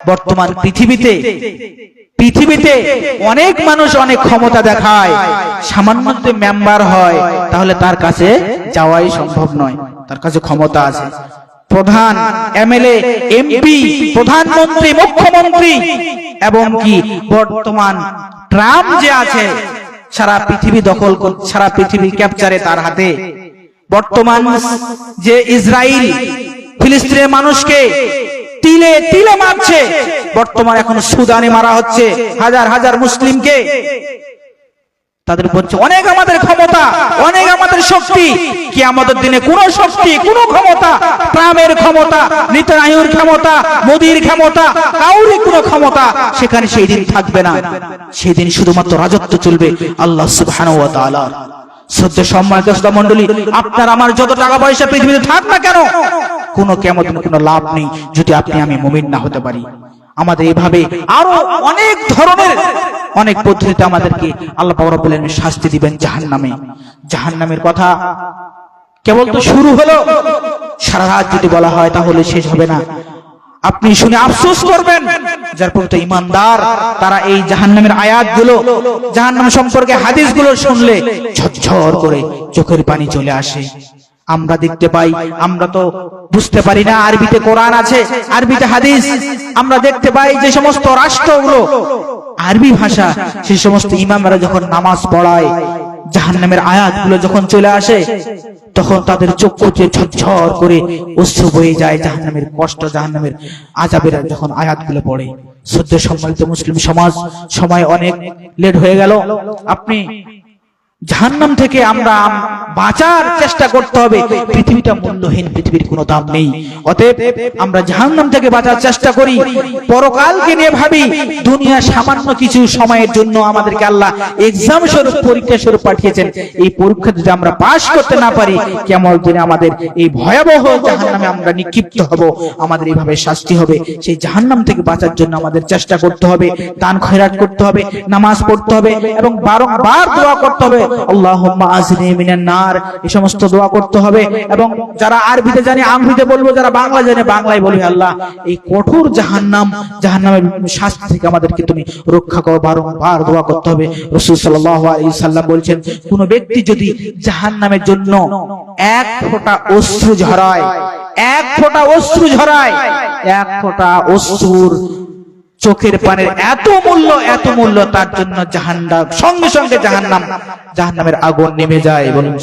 বর্তমান পৃথিবীতে পৃথিবীতে অনেক মানুষ অনেক ক্ষমতা দেখায়। সামান্য মেম্বার হয়, তাহলে তার কাছে যাওয়াই সম্ভব নয়। তার কাছে ক্ষমতা আছে। প্রধান এমএলএ এমপি প্রধানমন্ত্রী, মুখ্যমন্ত্রী, এবং কি বর্তমান ট্রাম্প যে আছে, সারা পৃথিবী দখল সারা পৃথিবী ক্যাপচারে তার হাতে। বর্তমান যে ইসরায়েল ফিলিস্তিনের মানুষকে তিলে তিলে মারছে। বর্তমান এখন সুদানে মারা হচ্ছে। হাজার হাজার মুসলিমকে। তাদের বলছে অনেক আমাদের ক্ষমতা, অনেক আমাদের শক্তি। কি আমাদের দিনে কোন শক্তি, কোন ক্ষমতা, ট্রামের ক্ষমতা নিতানায়ুর ক্ষমতা, মোদির ক্ষমতা কাউরি কোন ক্ষমতা সেখানে সেই দিন থাকবে না। সেই দিন শুধুমাত্র রাজত্ব চলবে আল্লাহ সুবহানাহু ওয়া তাআলার সদ্য সম্মানিত মণ্ডলী, আপনার আমার যত টাকা পয়সা পৃথিবীতে থাক না কেন কোনো কেমন কোনো লাভ নেই যদি আপনি আমি মুমিন না হতে পারি। আমাদের এইভাবে আরও অনেক ধরনের অনেক পদ্ধতিতে আমাদেরকে আল্লাহ রব্বুল আলামিন শাস্তি দিবেন জাহান্নামে। জাহান্নামের কথা কেবল তো শুরু হলো। সারা রাত যদি বলা হয় তাহলে শেষ হবে না। আপনি শুনে আফসোস করবেন, যার পর ইমানদার, তারা এই জাহান্নামের আয়াতগুলো, জাহান্নাম সম্পর্কে হাদিসগুলো শুনলে ঝরঝর করে চোখের পানি চলে আসে। আমরা দেখতে পাই, আমরা তো বুঝতে পারি না আরবিতে কোরআন আছে, আরবিতে হাদিস। আমরা দেখতে পাই যে সমস্ত রাষ্ট্রগুলো, আরবি ভাষা সেই সমস্ত ইমামরা যখন নামাজ পড়ায়, জাহান্নামের আয়াতগুলো যখন চলে আসে, তখন তাদের চক্ষু যে ঝরঝর করে অশ্রু বয়ে যায় জাহান্নামের কষ্ট, জাহান্নামের আজাবের যখন আয়াতগুলো পড়ে। সদ্য সম্মানিত মুসলিম সমাজ, সময় অনেক লেট হয়ে গেল। আপনি জাহান্নাম থেকে আমরা বাঁচার চেষ্টা করতে হবে। পৃথিবীটা মূল্যহীন, পৃথিবীর কোনো দাম নেই। অতএব আমরা জাহান্নাম থেকে বাঁচার চেষ্টা করি। পরকালকে নিয়ে ভাবি, দুনিয়া সামান্য কিছু সময়ের জন্য আমাদেরকে আল্লাহ এক্সাম স্বরূপ, পরীক্ষা স্বরূপ পাঠিয়েছেন। এই পরীক্ষা যদি আমরা পাশ করতে না পারি, কেমন দিনে আমাদের এই ভয়াবহ জাহান্নামে আমরা নিক্ষিপ্ত হব। আমাদের এইভাবে শাস্তি হবে। সেই জাহান্নাম থেকে বাঁচার জন্য আমাদের চেষ্টা করতে হবে। দান খয়রাত করতে হবে, নামাজ পড়তে হবে এবং বারংবার দোয়া করতে হবে। সমস্ত দোয়া করতে হবে এবং যারা আরবিতে জানে বলব, যারা বাংলা জানে বাংলায় বলবে আল্লাহ। এই কঠোর জাহান্নাম, জাহান্নামের শাস্তি থেকে আমাদেরকে তুমি রক্ষা করো, বারংবার দোয়া করতে হবে। সাল্লাম কোন ব্যক্তি যদি জাহান্নামের জন্য এক ফোঁটা অশ্রু ঝরায়, এক ফোঁটা অশ্রু ঝরায়, এক ফোঁটা অশ্রুর চোখের পানের এত মূল্য এত মূল্য, তার জন্য জাহান্নাম, সঙ্গে সঙ্গে জাহান্নাম, জাহান্নামের আগুন নেমে যায় বলুন